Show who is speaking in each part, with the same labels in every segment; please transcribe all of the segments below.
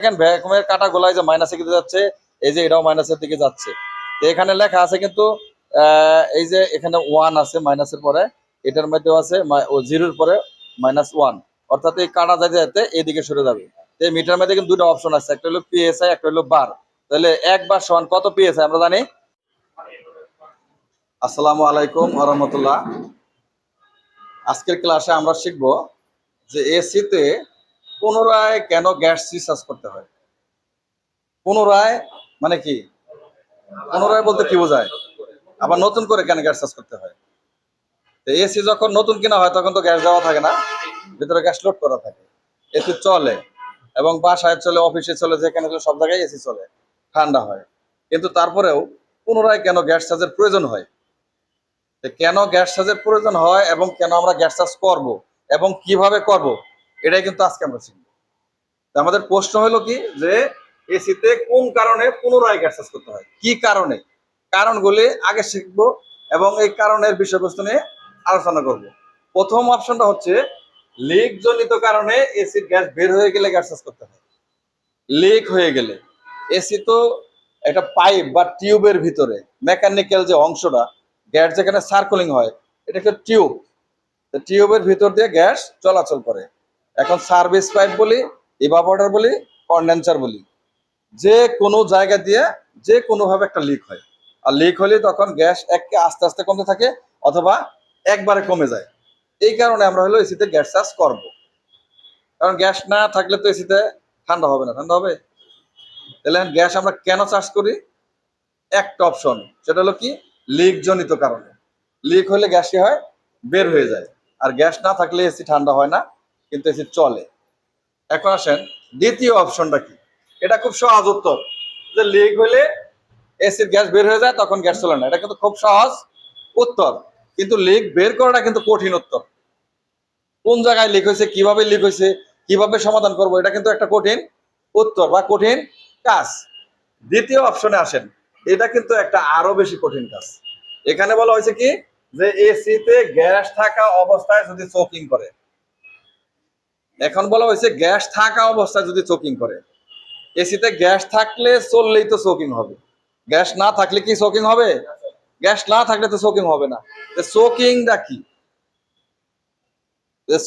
Speaker 1: দেখেন, ভ্যাকুমের কাটা গোলায় যে মাইনাসের দিকে যাচ্ছে, এই যে এটাও মাইনাসের দিকে যাচ্ছে। তো এখানে লেখা আছে কিন্তু এই যে এখানে ওয়ান আছে মাইনাসের পরে, এটার মধ্যেও আছে জিরোর পরে মাইনাস ওয়ান অর্থাৎ এই কাটা যাতে যাতে এইদিকে সরে যাবে। তো এই মিটার মধ্যে কিন্তু দুটো অপশন আছে, একটা হলো পিএসআই একটা হলো বার তাহলে এক বার সমান কত পিএসআই আমরা জানি? আসসালামু আলাইকুম আরহামতুল্লাহ আজকের ক্লাসে আমরা শিখব যে এসিতে পুনরায় কেন গ্যাস রিচার্জ করতে হয়? পুনরায় মানে কি? পুনরায় বলতে কি বোঝায়? আবার নতুন করে কেন গ্যাস চার্জ করতে হয়? তো এসি যখন নতুন কেনা হয়, তখন তো গ্যাস দেওয়া থাকে না। ভিতরে গ্যাস লোড করা থাকে। এসি চলে এবং বাসায় চলে, অফিসে চলে, যেখানে চলে, সব জায়গায় এসি চলে। ঠান্ডা হয়। কিন্তু তারপরেও পুনরায় কেন গ্যাস চার্জের প্রয়োজন হয়? কেন গ্যাস চার্জের প্রয়োজন হয় এবং কেন আমরা গ্যাস চার্জ করব? এবং কীভাবে করব? এটাই কিন্তু আজকে আমরা শিখব। তো আমাদের প্রশ্ন হলো কি যে এসিতে কোন কারণে পুনরায় গ্যাস চার্জ করতে হয়? কি কারণে? কারণগুলি আগে শিখব এবং এই কারণের বিষয়বস্তু নিয়ে আলোচনা করব। প্রথম অপশনটা হচ্ছে লিক জনিত কারণে এসির গ্যাস বের হয়ে গেলে গ্যাস চার্জ করতে হয়। লিক হয়ে গেলে। এসি তো একটা পাইপ বা টিউবের ভিতরে, মেকানিক্যাল যে অংশটা, গ্যাস যেখানে সার্কুলিং হয়, এটাকে টিউব। টিউবের ভিতর দিয়ে গ্যাস চলাচল করে। এখন সার্ভিস পাইপ বলি ইভাপোরেটর বলি কন্ডেন্সার বলি। যে কোনো জায়গা দিয়ে যে কোনোভাবে একটা লিক হয়। আর লিক হলে তখন গ্যাস এককে আস্তে আস্তে কমতে থাকে অথবা একবারে কমে যায়। এই কারণে আমরা হলো এসিতে গ্যাস চার্জ করব। কারণ গ্যাস না থাকলে তো এসিতে ঠান্ডা হবে না। ঠান্ডা হবে? তাহলে গ্যাস আমরা কেন চার্জ করি? একটা অপশন সেটা হলো কি? লিক জনিত কারণে। লিক হলে গ্যাসটি হয়? বের হয়ে যায়। আর গ্যাস না থাকলে এসি ঠান্ডা হয় না। কিন্তু এসি চলে। এখন আসেন, দ্বিতীয় অপশনটা কি? এটা খুব সহজ উত্তর। যে লিক হলে এসির গ্যাস বের হয়ে যায়, তখন গ্যাস চলে না। এটা কিন্তু খুব সহজ উত্তর। কিন্তু লিক বের করাটা কিন্তু কঠিন উত্তর। কোন জায়গায় লিক হয়েছে, কীভাবে লিক হয়েছে, কীভাবে সমাধান করব, এটা কিন্তু একটা কঠিন উত্তর বা কঠিন কাজ। দ্বিতীয় অপশনে আসেন। এটা কিন্তু একটা আরও বেশি কঠিন কাজ। এখানে বলা হয়েছে কি? যে এসিতে গ্যাস থাকা অবস্থায় যদি চোকিং করে এখন বলা হয়েছে গ্যাস থাকা অবস্থায় যদি চোকিং করে। এসিতে গ্যাস থাকলে চললেই তো চোকিং হবে। গ্যাস না থাকলে কি চোকিং হবে? গ্যাস না থাকলে তো চোকিং হবে না। চোকিংটা কি?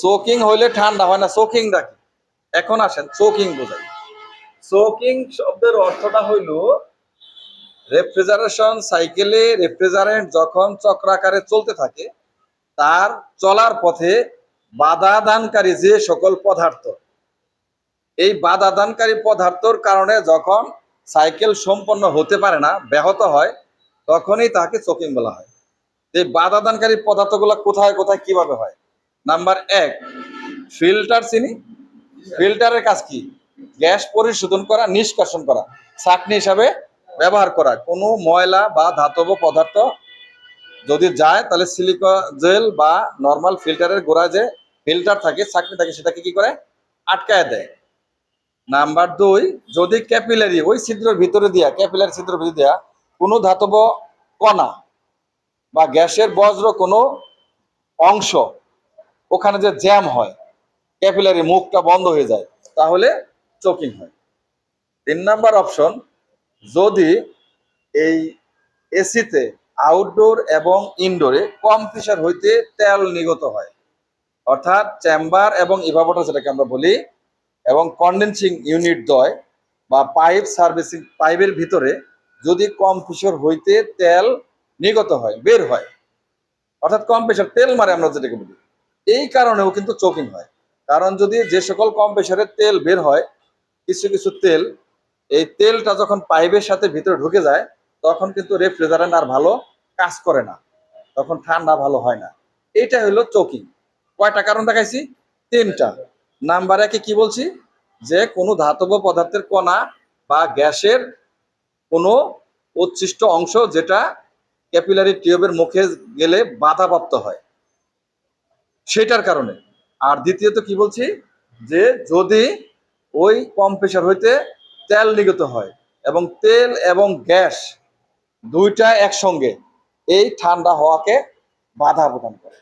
Speaker 1: চোকিং হইলে ঠান্ডা হয় না চোকিংটা কি? এখন আসেন চোকিং বোঝাই। চোকিং শব্দের অর্থটা হইল রেফ্রিজারেশন সাইকেলে রেফ্রিজারেন্ট যখন চক্রাকারে চলতে থাকে, তার চলার পথে বাধা দানকারী যে সকল পদার্থ। এই বাধা দানকারী পদার্থর কারণে যখন সাইকেল সম্পন্ন হতে পারে না, ব্যাহত হয়, তখনই তাকে চোকিং বলা হয়। এই বাধা দানকারী পদার্থগুলো কোথায় কোথায়, কীভাবে হয়? নাম্বার এক, ফিল্টার চিনি। ফিল্টারের কাজ কি? গ্যাস পরিশোধন করা, নিষ্কাশন করা, ছাকনি হিসাবে ব্যবহার করা। কোনো ময়লা বা ধাতব পদার্থ যদি যায়, তাহলে সিলিকন জেল বা নর্মাল ফিল্টারের গোড়ায় যে ফিল্টার থাকে ছাকনি থাকে, সেটাকে কি করে? আটকায় দেয়। নাম্বার দুই, যদি ক্যাপিলারি ওই ছিদ্রের ভিতরে দিয়া, ক্যাপিলারি ছিদ্রের ভিতরে দিয়া কোনো ধাতব কণা বা গ্যাসের বজ্র কোনো অংশ ওখানে যে জ্যাম হয়, ক্যাপিলারি মুখটা বন্ধ হয়ে যায়, তাহলে চোকিং হয়। তিন নাম্বার অপশন, যদি এই এসিতে আউটডোর এবং ইনডোরে কম প্রেশার হইতে তেল নিগত হয় অর্থাৎ চেম্বার এবং ইভাপোটার যেটাকে আমরা বলি, এবং কন্ডেন্সিং ইউনিট দয় বা পাইপ সার্ভিসিং পাইপের ভিতরে যদি কম প্রেশার হইতে তেল নিগত হয়, বের হয়, অর্থাৎ কম প্রেশার তেল মারে আমরা যেটাকে বলি, এই কারণেও কিন্তু চোকিং হয়। কারণ যদি যে সকল কম প্রেশারের তেল বের হয়, কিছু কিছু তেল, এই তেলটা যখন পাইপের সাথে ভিতরে ঢুকে যায়, তখন কিন্তু রেফ্রিজারেন্ট আর ভালো কাজ করে না, তখন ঠান্ডা ভালো হয় না। এটা হলো চোকিং কয়টা কারণ দেখাইছি? তিনটা। নাম্বার একে কি বলছি? যে কোনো ধাতব পদার্থের কণা বা গ্যাসের কোনো উচ্ছিষ্ট অংশ যেটা ক্যাপিলারি টিউবের মুখে গেলে বাধাপ্রাপ্ত হয়। সেটার কারণে। আর দ্বিতীয়ত কি বলছি? যে যদি ওই কম প্রেশার হইতে তেল নিগত হয় এবং তেল এবং গ্যাস দুইটা একসঙ্গে, এই ঠান্ডা হওয়াকে বাধা প্রদান করে।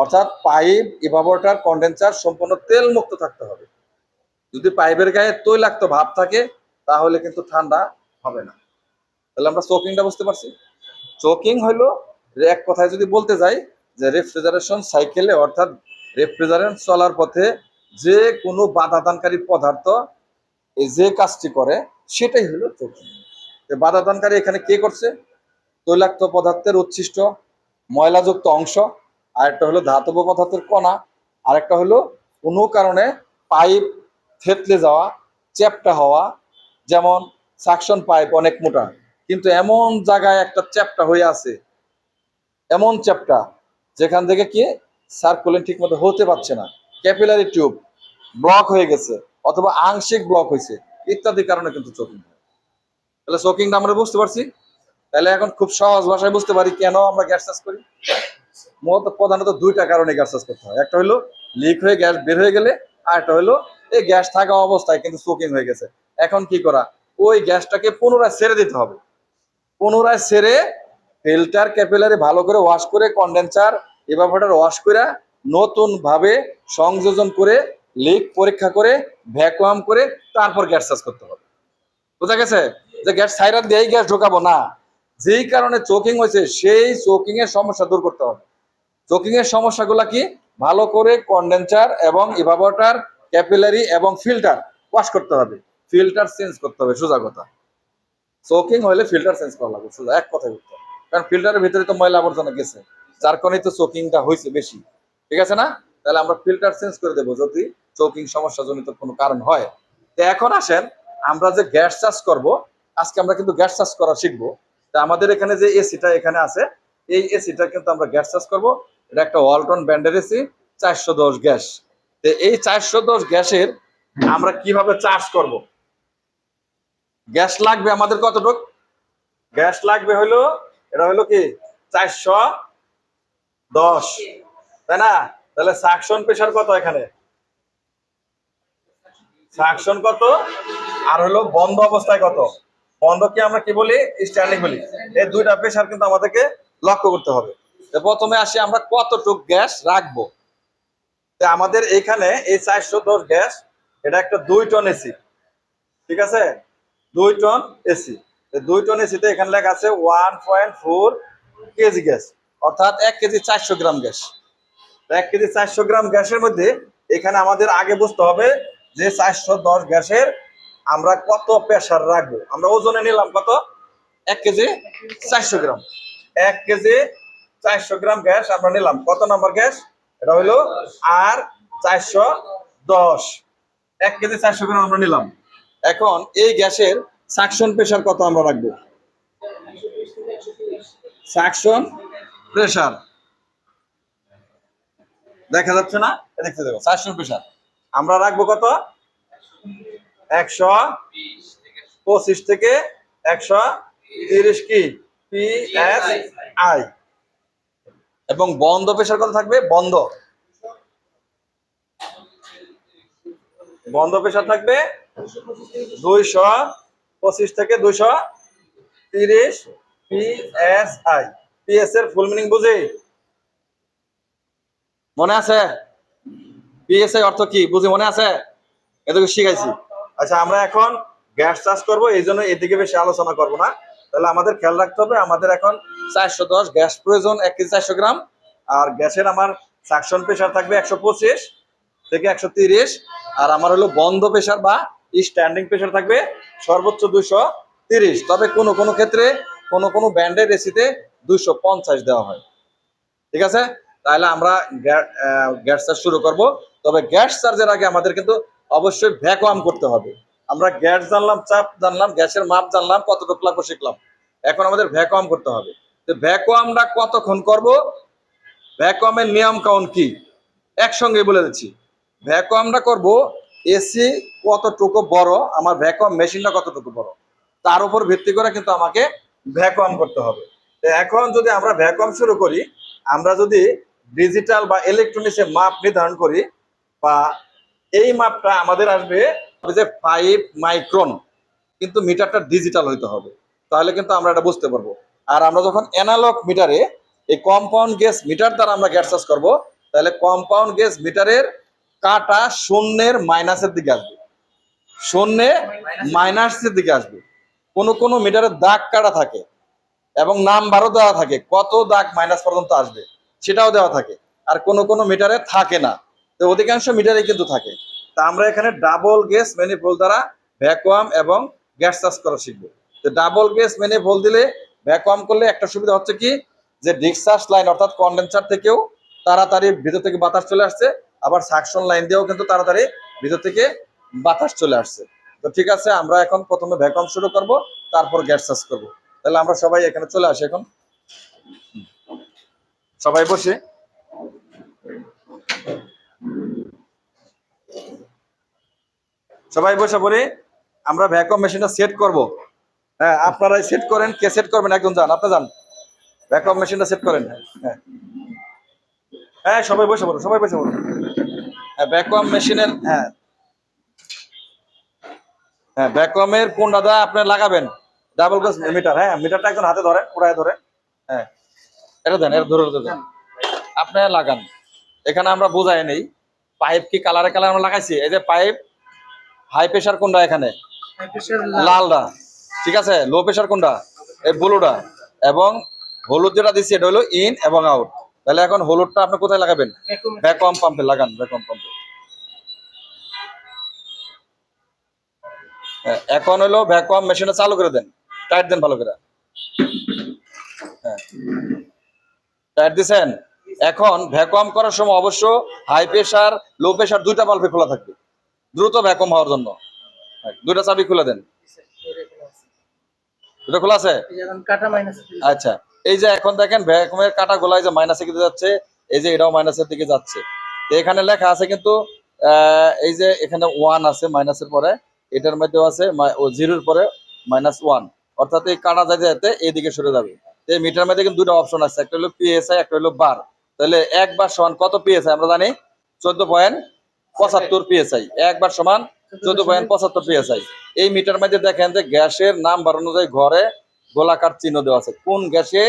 Speaker 1: অর্থাৎ পাইপ ইভাবোরেটর কন্ডেন্সার সম্পূর্ণ তেল মুক্ত থাকতে হবে। যদি পাইপের গায়ে তৈলাক্ত ভাব থাকে, তাহলে কিন্তু ঠান্ডা হবে না। তাহলে আমরা চোকিংটা বুঝতে পারছি? চোকিং হলো এক কথায় যদি বলতে যাই, যে রেফ্রিজারেশন সাইকেলে অর্থাৎ রেফ্রিজারেন্ট চলার পথে যে কোনো বাধা দানকারী পদার্থ যে কাজটি করে, সেটাই হলো চোকিং। বাধাদানকারী এখানে কে করছে? তৈলাক্ত পদার্থের উচ্ছিষ্ট ময়লাযুক্ত অংশ। আরেকটা হলো ধাতব পদার্থের কণা, আরেকটা হলো কোনো কারণে পাইপ থেতলে যাওয়া, চ্যাপটা হওয়া, যেমন সাকশন পাইপ অনেক মোটা, কিন্তু এমন জায়গায় একটা চ্যাপটা হয়ে আছে, এমন চ্যাপটা, যেখান থেকে কি সার্কুলেন ঠিক মতো হতে পারছে না ক্যাপিলারি টিউব ব্লক হয়ে গেছে, অথবা আংশিক ব্লক হয়েছে ইত্যাদি কারণে কিন্তু চোকিং হয়। তাহলে চোকিংটা আমরা বুঝতে পারছি? তাহলে এখন খুব সহজ ভাষায় বুঝতে পারি কেন আমরা গ্যাস চাষ করি? মূলত প্রধানত দুইটা কারণে গ্যাস চাষ করতে হয়। একটা হলো লিক হয়ে গ্যাস বের হয়ে গেলে, আর একটা হলো এই গ্যাস থাকা অবস্থায় কিন্তু চোকিং হয়ে গেছে। এখন কি করা? ওই গ্যাসটাকে পুনরায় ছেড়ে দিতে হবে। পুনরায় ছেড়ে ফিল্টার ক্যাপিলারি ভালো করে ওয়াশ করে কন্ডেন্সার এভাবেটার ওয়াশ করে নতুন ভাবে সংযোজন করে লিক পরীক্ষা করে ভ্যাকুয়াম করে তারপর গ্যাস চাষ করতে হবে। বোঝা গেছে? যে গ্যাস সাইরার দিয়েই গ্যাস ঢোকাবো না। যেই কারণে চোকিং হয়েছে, সেই চোকিং এর সমস্যা দূর করতে হবে। চোকিং এর সমস্যাগুলো কি? ভালো করে কন্ডেন্সার এবং ইভাবটার ক্যাপিলারি এবং ফিল্টার ওয়াশ করতে হবে। ফিল্টার চেঞ্জ করতে হবে, সোজা কথা। চোকিং হলে ফিল্টার চেঞ্জ করা লাগবে, সোজা এক কথায় উত্তর কারণ ফিল্টারের ভিতরে তো ময়লা আবর্জনা গেছে, যার কারণেই তো চোকিংটা হয়েছে বেশি। ঠিক আছে না? তাহলে আমরা ফিল্টার চেঞ্জ করে দেবো যদি চোকিং সমস্যাজনিত কোনো কারণ হয়। তো এখন আসেন, আমরা যে গ্যাস চাষ করব, আজকে আমরা কিন্তু গ্যাস চাষ করা শিখব। তা আমাদের এখানে যে এসিটা এখানে আছে, এই এসিটা কিন্তু আমরা গ্যাস চাষ করব। এটা একটা ওয়ালটন ব্র্যান্ডের এসি, চারশো দশ গ্যাস। তো এই চারশো দশ গ্যাসের আমরা কীভাবে চার্জ করব? গ্যাস লাগবে আমাদের কতটুক? গ্যাস লাগবে হলো, এটা হলো কি? চারশো দশ। তাই না? তাহলে সাকশন প্রেশার কত এখানে? সাকশন কত? আর হলো বন্ধ অবস্থায় কত? বন্ধ কি আমরা কি বলি? স্ট্যান্ডিং বলি। এই দুইটা প্রেশার কিন্তু আমাদেরকে লক্ষ্য করতে হবে। প্রথমে আসি আমরা কতটুক গ্যাস রাখব? আমাদের এখানে এই চারশো দশ গ্যাস, এটা একটা দুই টন এসি ঠিক আছে? দুই টন এসি দুই টন এসিতে এখানে লেখা আছে one point four KG gas, অর্থাৎ এক কেজি চারশো গ্রাম গ্যাস। এক কেজি চারশো গ্রাম গ্যাসের মধ্যে এখানে আমাদের আগে বুঝতে হবে যে চারশো দশ গ্যাসের আমরা কত প্রেশার রাখব। আমরা ওজনে নিলাম কত? এক কেজি চারশো গ্রাম। এক কেজি চারশো গ্রাম গ্যাস আমরা নিলাম। কত নম্বর গ্যাস? এটা হইল আর চারশো দশ। এক কেজি চারশো গ্রাম আমরা নিলাম। এখন এই গ্যাসের সাকশন প্রেশার কত আমরা রাখব? সাকশন প্রেশার দেখা যাচ্ছে না? দেখতে দেবো সাকশন প্রেশার আমরা রাখব কত? একশো পঁচিশ থেকে একশো তিরিশ কি? পি এস আই এবং বন্ধ প্রেশার কত থাকবে, বন্ধ। বন্ধ প্রেশার থাকবে দুইশো পঁচিশ থেকে দুইশো তিরিশ P S I. P S এর ফুল মিনিং বুঝি? মনে আছে? পিএস আই অর্থ কি? বুঝি, মনে আছে? এদিকে শিখাইছি। আচ্ছা আমরা এখন গ্যাস চাষ করব, এই জন্য এদিকে বেশি আলোচনা করব না। তাহলে আমাদের খেয়াল রাখতে হবে, আমাদের এখন চারশো দশ গ্যাস প্রয়োজন, এক কেজি চারশো গ্রাম। আর গ্যাসের আমার সাকশন প্রেশার থাকবে একশো পঁচিশ থেকে একশো তিরিশ। আর আমার হলো বন্ধ প্রেশার বা স্ট্যান্ডিং প্রেশার থাকবে সর্বোচ্চ দুশো তিরিশ। তবে কোনো কোনো ক্ষেত্রে কোনো কোনো ব্যান্ডের এসিতে দুশো পঞ্চাশ দেওয়া হয়। ঠিক আছে? তাহলে আমরা গ্যাস চার্জ শুরু করব। তবে গ্যাস চার্জের আগে আমাদের কিন্তু অবশ্যই ভ্যাকুয়াম করতে হবে। আমরা গ্যাস জানলাম, চাপ জানলাম, গ্যাসের মাপ জানলাম, কতটুকু লাগবে শিখলাম এখন আমাদের ভ্যাকুয়াম করতে হবে। ভ্যাকুয়ামটা কতক্ষণ করব? ভ্যাকুয়ামের নিয়ম কাউন কি? একসঙ্গে বলে দিচ্ছি। ভ্যাকুয়ামটা করব এসি কতটুকু বড়, আমার ভ্যাকুয়াম মেশিনটা কতটুকু বড়। তার উপর ভিত্তি করে কিন্তু আমাকে ভ্যাকুয়াম করতে হবে। এখন যদি আমরা ভ্যাকুয়াম শুরু করি, আমরা যদি ডিজিটাল বা ইলেকট্রনিক্সে মাপ নির্ধারণ করি, বা এই মাপটা আমাদের আসবে যে ফাইভ মাইক্রন কিন্তু মিটারটা ডিজিটাল হইতে হবে। তাহলে কিন্তু আমরা এটা বুঝতে পারব। আর আমরা যখন অ্যানালগ মিটারে এই কম্পাউন্ড গ্যাস মিটার দ্বারা আমরা গ্যাস চার্জ করব, তাহলে কম্পাউন্ড গ্যাস মিটারের কাটা শূন্যের মাইনাসের দিকে আসবে। শূন্যে মাইনাসের দিকে আসবে। কোনো কোনো মিটারের দাগ কাটা থাকে এবং নাম্বারও দেওয়া থাকে, কত দাগ মাইনাস পর্যন্ত আসবে, সেটাও দেওয়া থাকে। আর কোনো কোনো মিটারে থাকে না। তো অধিকাংশ মিটারে কিন্তু থাকে। তা আমরা এখানে ডাবল গ্যাস ম্যানিফোল দ্বারা ভ্যাকুয়াম এবং গ্যাস চার্জ করা শিখব। তো ডাবল গেস ম্যানিফোল দিলে ভ্যাকুয়াম করলে একটা সুবিধা হচ্ছে কি? যে ডিসচার্জ লাইন অর্থাৎ কন্ডেন্সার থেকেও তাড়াতাড়ি ভিতর থেকে বাতাস চলে আসছে, আবার সাকশন লাইন দিয়েও কিন্তু তাড়াতাড়ি ভিতর থেকে বাতাস চলে আসছে। তো ঠিক আছে, আমরা এখন প্রথমে ভ্যাকুয়াম শুরু করব, তারপর গ্যাস চার্জ করব। তাহলে আমরা সবাই এখানে চলে আসি এখন। সবাই বসে। সবাই বসে পড়ে। আমরা ভ্যাকুয়াম মেশিনটা সেট করব। হ্যাঁ আপনারাই সেট করেন কে সেট করবেন একজন যান আপনি যান। ভ্যাকুয়াম মেশিনটা সেট করেন। হ্যাঁ। হ্যাঁ সবাই বসে পড়ো সবাই বসে পড়ো। হ্যাঁ ভ্যাকুয়াম মেশিনের হ্যাঁ। হ্যাঁ ভ্যাকুয়ামের কোন দাদা আপনি লাগাবেন? ডাবল গজ মিটার হ্যাঁ মিটারটা একজন হাতে ধরেন পুরায় ধরে। হ্যাঁ। এটা দেন এটা ধরে ধরে দেন আপনি লাগান। এখানে আমরা বোঝাই নেই। পাইপ কি কালারে কালার আমরা লাগাইছি? এই যে পাইপ হাই প্রেসার কোনটা এখানে? লালটা। ঠিক আছে? লো প্রেশার কোনটা? এই ব্লুটা এবং হলুদ যেটা দিচ্ছি এটা হলো ইন এবং আউট তাহলে এখন হলুদটা আপনি কোথায় লাগাবেন? ভ্যাকুয়াম পাম্পে লাগান ভ্যাকুয়াম পাম্পে হ্যাঁ, এখন হলো ভ্যাকুয়াম মেশিনটা চালু করে দেন। টাইট দেন ভালো করে। হ্যাঁ। টাইট দিছেন? এখন ভ্যাকুয়াম করার সময় অবশ্য হাই প্রেসার লো প্রেসার দুইটা বাল্বে খোলা থাকবে। দ্রুত ভ্যাকুয়াম হওয়ার জন্য। হ্যাঁ, দুইটা চাবি খুলে দেন। দুটো খোলা আছে? আচ্ছা এই যে এখন দেখেন ভ্যাকুমের কাটা গোলায় যে মাইনাসের দিকে যাচ্ছে এই যে এটাও মাইনাসের দিকে যাচ্ছে। তো এখানে লেখা আছে কিন্তু এই যে এখানে ওয়ান আছে মাইনাসের পরে এটার মধ্যেও আছে জিরোর পরে মাইনাস ওয়ান অর্থাৎ এই কাটা যাতে যাতে এইদিকে সরে যাবে। এই মিটার মধ্যে কিন্তু দুটো অপশন আছে একটা হলো পিএসআই একটা হলো বার তাহলে একবার সমান কত পিএসআই আমরা জানি? চোদ্দ পয়েন্ট পঁচাত্তর পিএসআই একবার সমান চোদ্দ পয়েন্ট পঁচাত্তর পিএসআই এই মিটার মধ্যে দেখেন যে গ্যাসের নাম্বার অনুযায়ী ঘরে গোলাকার চিহ্ন দেওয়া আছে। কোন গ্যাসে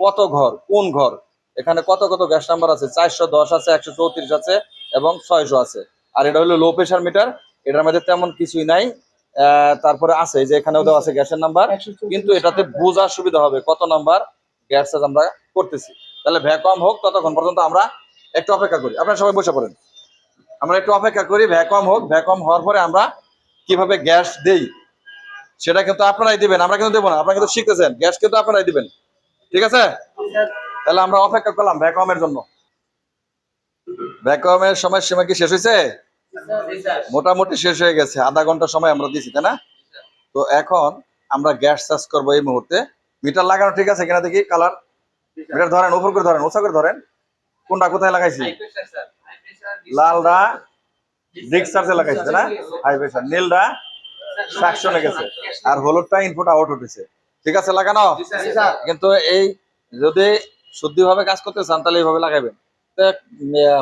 Speaker 1: কত ঘর কোন ঘর? এখানে কত কত গ্যাস নাম্বার আছে? চারশো দশ আছে একশো চৌত্রিশ আছে এবং ছয়শো আছে। আর এটা হলো লো প্রেশার মিটার। এটার মধ্যে তেমন কিছুই নাই। আহ, তারপরে আছে যে এখানেও দেওয়া আছে গ্যাসের নাম্বার। কিন্তু এটাতে বোঝার সুবিধা হবে কত নাম্বার গ্যাস আমরা করতেছি। তাহলে ভ্যাকুয়াম হোক ততক্ষণ পর্যন্ত আমরা একটু অপেক্ষা করি। আপনারা সবাই বসে পড়েন। আমরা একটু অপেক্ষা করি ভ্যাকুয়াম হোক ভ্যাকুয়াম হওয়ার পরে আমরা কীভাবে গ্যাস দেই, সেটা কিন্তু আপনারাই দিবেন, আমরা কিন্তু দেবো না, আপনারা কিন্তু শিখতেছেন, গ্যাস কিন্তু আপনারাই দিবেন, ঠিক আছে? তাহলে আমরা অপেক্ষা করলাম ভ্যাকুয়ামের জন্য। ভ্যাকুয়ামের সময় সীমা কি শেষ হয়েছে? মোটামুটি শেষ হয়ে গেছে, আধা ঘণ্টা সময় আমরা দিয়েছি, তাই না? তো এখন আমরা গ্যাস চার্জ করব এই মুহূর্তে। মিটার লাগানো ঠিক আছে কিনা দেখি কালার মিটার ধরেন, উপর করে ধরেন উঁচা করে ধরেন। কোনটা কোথায় লাগাইছি? লালটা ডিক চার্জে লাগাইছে না? হাই প্রেশার নীলটা সাকশনে গেছে। আর হলুদটা ইনপুট আউট উঠেছে। ঠিক আছে লাগানো? কিন্তু এই যদি শুদ্ধিভাবে কাজ করতে চান তাহলে এইভাবে লাগাবেন।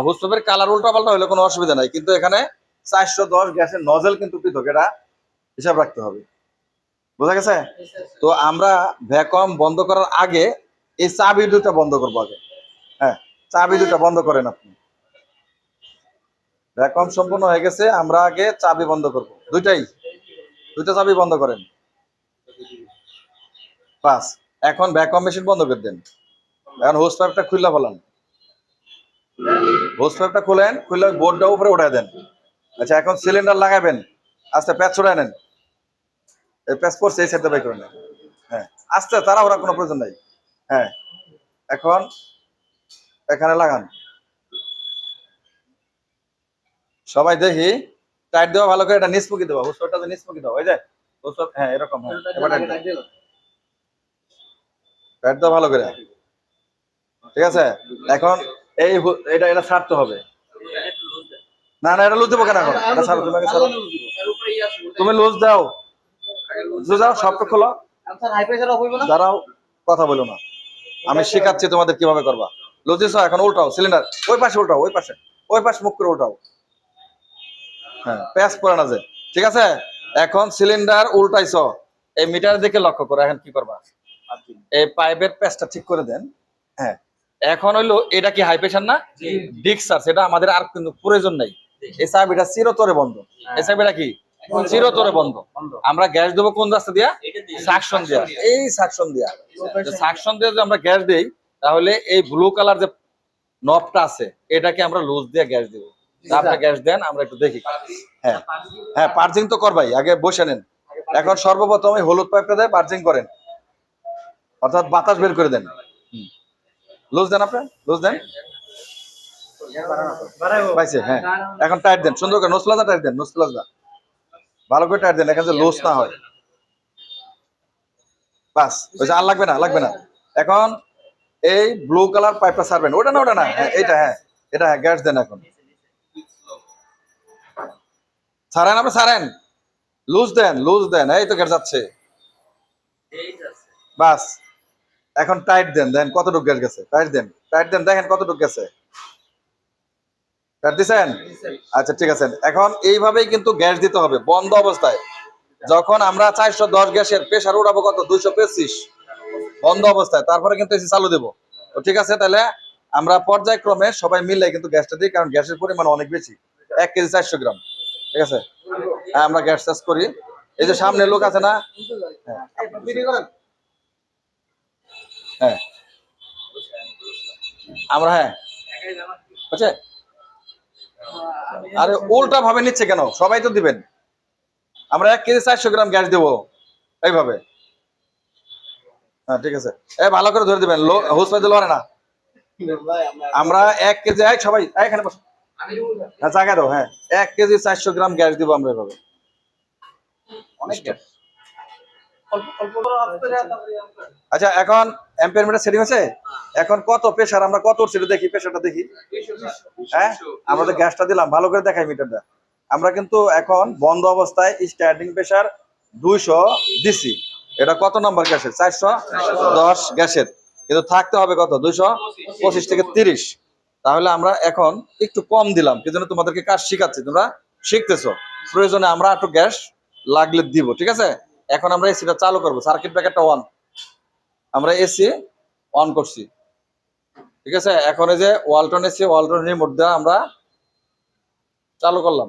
Speaker 1: হুসপেপের কালার উল্টা পাল্টা হলে কোনো অসুবিধা নাই। কিন্তু এখানে চারশো দশ গ্যাসের নজেল কিন্তু পৃথক। এটা হিসাব রাখতে হবে। বোঝা গেছে? তো আমরা ভ্যাকুয়াম বন্ধ করার আগে এই চাবি দুটা বন্ধ করব আগে। হ্যাঁ চাবি দুটা বন্ধ করেন আপনি। ভ্যাকুয়াম সম্পূর্ণ হয়ে গেছে, আমরা আগে চাবি বন্ধ করব। দুইটাই। দুইটা চাবি বন্ধ করেন। পাস এখন ভ্যাকুয়াম মেশিন বন্ধ করে দেন। এখন হোস পাইপটা খুললা ফেলান হোস পাইপটা খুলেন, খুললে বোর্ডটা উপরে উঠায় দেন। আচ্ছা এখন সিলিন্ডার লাগাবেন। আস্তে প্যাচ ছড়ায় নেন। এই প্যাচ পড়ছে, এই সাইডে বাই করে নেন। হ্যাঁ আস্তে তারা ওরা কোনো প্রয়োজন নাই। হ্যাঁ এখন এখানে লাগান। সবাই দেখি। টাইট দেওয়া ভালো করে এটা নিষ্পকি দেওয়া হুসপাটা নিষ্পকি দেওয়া ওই যে হুসপাট হ্যাঁ এরকম হ্যাঁ টাইট দাও। দেওয়া ভালো করে ঠিক আছে? এখন এই এটা এটা ছাড়তে হবে। না না এটা লুজ দেবো কেন এখন? এটা ছাড়ো তুমি আগে ছাড়ো তুমি লুজ দাও। লুজ দাও সবটা খোলো।
Speaker 2: হাই প্রেসার অফ হইব না?
Speaker 1: দাঁড়াও কথা বলো না। আমি শেখাচ্ছি তোমাদের কীভাবে করবা। লুজিস এখন উল্টাও সিলিন্ডার ওই পাশে উল্টাও ওই পাশে। ওই পাশে মুখ করে উল্টাও। হ্যাঁ প্যাস পরে না যে। ঠিক আছে? এখন সিলিন্ডার উল্টাইছ। এই মিটার দিকে লক্ষ্য করো এখন কি করবা? এই পাইপের প্যাচটা ঠিক করে দেন। হ্যাঁ এখন হইল এটা কি হাই প্রেশার না? ডিক্সার সেটা আমাদের আর কিন্তু প্রয়োজন নাই। এই চাবিটা চিরতরে বন্ধ। এই চাবিটা কি? চিরতরে বন্ধ। আমরা গ্যাস দেবো কোন রাস্তা দিয়া? সাকশন দিয়া। এই সাকশন দিয়া। সাকশন দিয়ে। যদি আমরা গ্যাস দেই তাহলে এই ব্লু কালার যে নবটা আছে এটাকে আমরা লুজ দিয়ে গ্যাস দিব। আপনি গ্যাস দেন আমরা একটু দেখি। হ্যাঁ। হ্যাঁ পার্জিং তো করবাই আগে বসে নেন। এখন সর্বপ্রথম হলুদ পাইপটা দিয়ে পার্জিং করেন। অর্থাৎ বাতাস বের করে দেন। লুজ দেন আপনি? লুজ দেন? পাইছে হ্যাঁ। এখন টাইট দেন সুন্দর করে নোস প্লাজা টাইট দেন নোস ভালো করে টাইট দেন এখানে যে লুজ না হয়। বাস ওই যে আর লাগবে না লাগবে না। এখন এই ব্লু কালার পাইপটা ছাড়বেন ওটা না ওটা না হ্যাঁ এইটা হ্যাঁ। এটা হ্যাঁ গ্যাস দেন এখন। ছাড়েন আপনি ছাড়েন লুজ দেন লুজ দেন এই তো গ্যাস যাচ্ছে। বাস এখন টাইট দেন দেন কতটুকু গ্যাস গেছে? টাইট দেন টাইট দেন দেখেন কতটুকু গেছে। টাইট দিছেন? আচ্ছা ঠিক আছে। এখন এইভাবেই কিন্তু গ্যাস দিতে হবে বন্ধ অবস্থায়। যখন আমরা চারশো দশ গ্যাসের প্রেশার উঠাবো কত? দুইশো পঁচিশ। বন্ধ অবস্থায় তারপরে কিন্তু এসি চালু দেবো। তো ঠিক আছে তাহলে আমরা পর্যায়ক্রমে সবাই মিললে কিন্তু গ্যাসটা দিই কারণ গ্যাসের পরিমাণ অনেক বেশি। এক কেজি চারশো গ্রাম। ঠিক আছে? হ্যাঁ আমরা গ্যাস চাষ করি। এই যে সামনে লোক আছে না? হ্যাঁ। আমরা হ্যাঁ। বুঝছে? আরে উল্টা ভাবে নিচ্ছে কেন? সবাই তো দিবেন। আমরা এক কেজি চারশো গ্রাম গ্যাস দেবো। এইভাবে। হ্যাঁ ঠিক আছে। এ, ভালো করে ধরে দিবেন। হুস পাই দিলে পারে না। আমরা এক কেজি এই, সবাই এখানে বসো। হ্যাঁ জায়গা দাও হ্যাঁ। এক কেজি চারশো গ্রাম গ্যাস দিব আমরা এভাবে। আচ্ছা এখন অ্যাম্পিয়ার মিটার সেটিং আছে? এখন কত প্রেসার আমরা কত সেটা দেখি প্রেসারটা দেখি। হ্যাঁ আমরা তো গ্যাসটা দিলাম ভালো করে দেখাই মিটারটা আমরা কিন্তু এখন বন্ধ অবস্থায় স্টার্টিং প্রেসার দুইশো দিছি। এটা কত নম্বর গ্যাসের? চারশো দশ গ্যাসের। কিন্তু থাকতে হবে কত? দুইশো পঁচিশ থেকে তিরিশ। তাহলে আমরা এখন একটু কম দিলাম, কি জন্য তোমাদেরকে কাজ শিখাচ্ছি, তোমরা শিখতেছো। প্রয়োজনে আমরা একটু গ্যাস লাগলে দিব, ঠিক আছে? এখন আমরা এসিটা চালু করব সার্কিট ব্রেকারটা অন আমরা এসি অন করছি, ঠিক আছে? এখন এই যে ওয়ালটন এসি ওয়ালটন রিমোট দেওয়া আমরা চালু করলাম।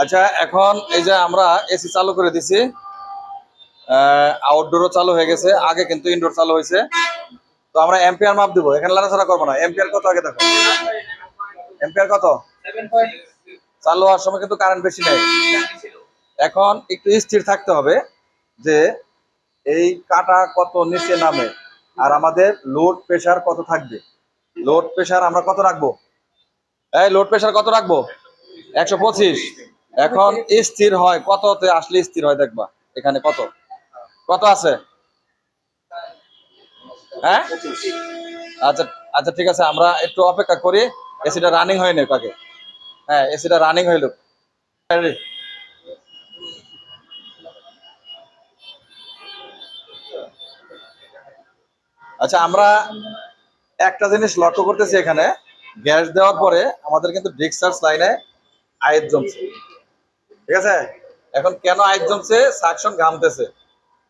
Speaker 1: আচ্ছা এখন এই যে আমরা এসি চালু করে দিছি আউটডোরও চালু হয়ে গেছে, আগে কিন্তু ইনডোর চালু হয়েছে। তো আমরা এম্পিয়ার মাপ দিব, এখানে লাড়াছাড়া করব না। এম্পিয়ার কত আগে দেখো? এম্পিয়ার কত? চালু হওয়ার সময় কিন্তু কারেন্ট বেশি নেই। এখন একটু স্থির থাকতে হবে যে এই কাটা কত নিচে নামে, আর আমাদের লোড প্রেসার কত থাকবে? লোড প্রেসার আমরা কত রাখব? এই লোড প্রেসার কত রাখব? একশো পঁচিশ। এখন স্থির হয়, কততে আসলে স্থির হয় দেখবা, এখানে কত? কত আছে? হ্যাঁ? আচ্ছা আচ্ছা ঠিক আছে, আমরা একটু অপেক্ষা করি, এসিটা রানিং হয়নি কাকে? হ্যাঁ এসিটা রানিং হইল। আচ্ছা আমরা একটা জিনিস লক্ষ্য করতেছি এখানে, গ্যাস দেওয়ার পরে আমাদের কিন্তু ডিক্সার্স লাইনে আয়ের জমছে। ঠিক আছে? এখন কেন আয়ের জমছে? সাকশন ঘামতেছে।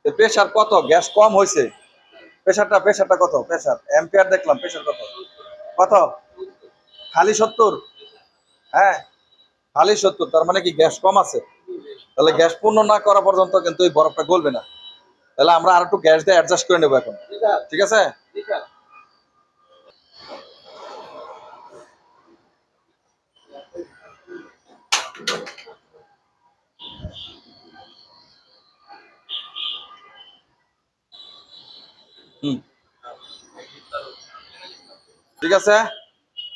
Speaker 1: প্রেশার কত? গ্যাস কম হয়েছে প্রেশারটা প্রেশারটা কত? প্রেশার এম্পিয়ার দেখলাম প্রেশার কত? কত? খালি সত্তর? হ্যাঁ? খালি সত্তর, তার মানে কি গ্যাস কম আছে? তাহলে গ্যাস পূর্ণ না করা পর্যন্ত কিন্তু এই বরফটা গলবে না। তাহলে আমরা আর একটু গ্যাস দিয়ে অ্যাডজাস্ট করে নেব এখন। ঠিক আছে? ঠিক আছে?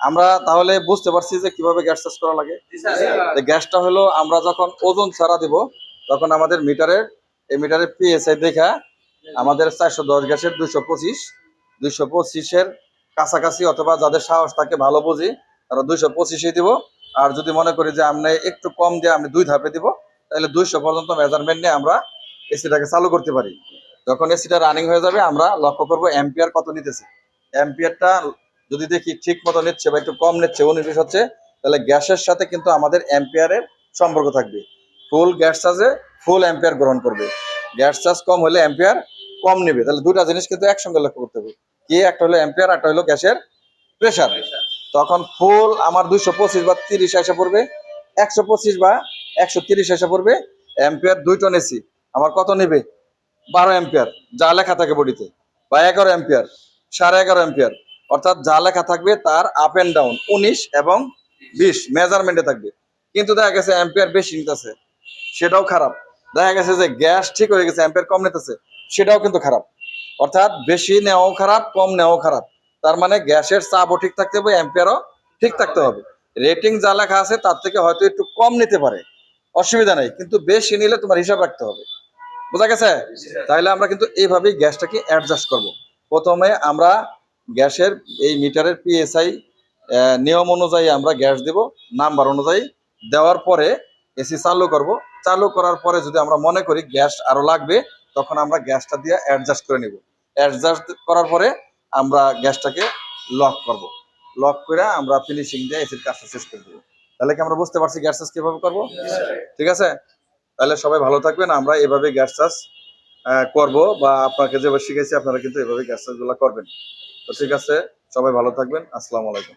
Speaker 1: আমরা তাহলে বুঝতে পারছি যে কীভাবে গ্যাস চাষ করা লাগে। গ্যাসটা হলো আমরা যখন ওজন ছাড়া দিব তখন আমাদের মিটারের এই মিটারের পিএসআই দেখা আমাদের চারশো দশ গ্যাসের দুইশো পঁচিশ। দুইশো পঁচিশের কাছাকাছি অথবা যাদের সাহস থাকে ভালো বুঝি তারা দুইশো পঁচিশে দিব। আর যদি মনে করি যে আমরা একটু কম দিয়ে আমি দুই ধাপে দিব তাহলে দুইশো পর্যন্ত মেজারমেন্ট নিয়ে আমরা এসিটাকে চালু করতে পারি। যখন এসিটা রানিং হয়ে যাবে, আমরা লক্ষ্য করব অ্যাম্পিয়ার কত নিতেছে। অ্যাম্পিয়ারটা যদি দেখি ঠিক মতো নিচ্ছে বা একটু কম নিচ্ছে উনিশ হচ্ছে, তাহলে গ্যাসের সাথে কিন্তু আমাদের অ্যাম্পিয়ারের সম্পর্ক থাকবে। ফুল গ্যাস চার্জে ফুল অ্যাম্পিয়ার গ্রহণ করবে। গ্যাস চার্জ কম হলে অ্যাম্পিয়ার কম নেবে। তাহলে দুটা জিনিস কিন্তু একসঙ্গে লক্ষ্য করতে হবে। কি একটা হলো অ্যাম্পিয়ার একটা হলো গ্যাসের প্রেশার তখন ফুল আমার দুইশো পঁচিশ বা তিরিশ এসে পড়বে, একশো পঁচিশ বা একশো তিরিশ এসে পড়বে অ্যাম্পিয়ার দুই টন এসি আমার কত নেবে? বারো অ্যাম্পিয়ার, যা লেখা থাকে বডিতে। বা এগারো অ্যাম্পিয়ার, সাড়ে এগারো অ্যাম্পিয়ার। অর্থাৎ যা লেখা থাকবে তার আপ এন্ড ডাউন উনিশ এবং বিশ মেজারমেন্টে থাকবে। কিন্তু দেখা গেছে অ্যাম্পিয়ার বেশি নিতেছে, সেটাও খারাপ। দেখা গেছে যে গ্যাস ঠিক হয়ে গেছে, অ্যাম্পিয়ার কম নিতেছে, সেটাও কিন্তু খারাপ। অর্থাৎ বেশি নেওয়াও খারাপ, কম নেওয়াও খারাপ। তার মানে গ্যাসের চাপও ঠিক থাকতে হবে, অ্যাম্পিয়ারও ঠিক থাকতে হবে। রেটিং যা লেখা আছে, তার থেকে হয়তো একটু কম নিতে পারে। অসুবিধা নেই, কিন্তু বেশি নিলে তোমার হিসাব রাখতে হবে। বোঝা গেছে? তাহলে আমরা কিন্তু এইভাবেই গ্যাসটাকে অ্যাডজাস্ট করব। প্রথমে আমরা গ্যাসের এই মিটারের পিএসআই নিয়ম অনুযায়ী আমরা গ্যাস দেব নাম্বার অনুযায়ী। দেওয়ার পরে এসি চালু করব। চালু করার পরে যদি আমরা মনে করি গ্যাস আরও লাগবে তখন আমরা গ্যাসটা দিয়ে অ্যাডজাস্ট করে নিব। অ্যাডজাস্ট করার পরে আমরা গ্যাসটাকে লক করব। লক করে আমরা ফিনিশিং দিয়ে এসির কাজটা শেষ করে দেবো। তাহলে কি আমরা বুঝতে পারছি গ্যাস কীভাবে করব? ঠিক আছে? তাহলে সবাই ভালো থাকবেন, আমরা এভাবে গ্যাস চাষ করব বা আপনাকে যেভাবে শিখেছি আপনারা কিন্তু এভাবে গ্যাস চাষগুলো গুলা করবেন। তো ঠিক আছে, সবাই ভালো থাকবেন, আসসালামু আলাইকুম।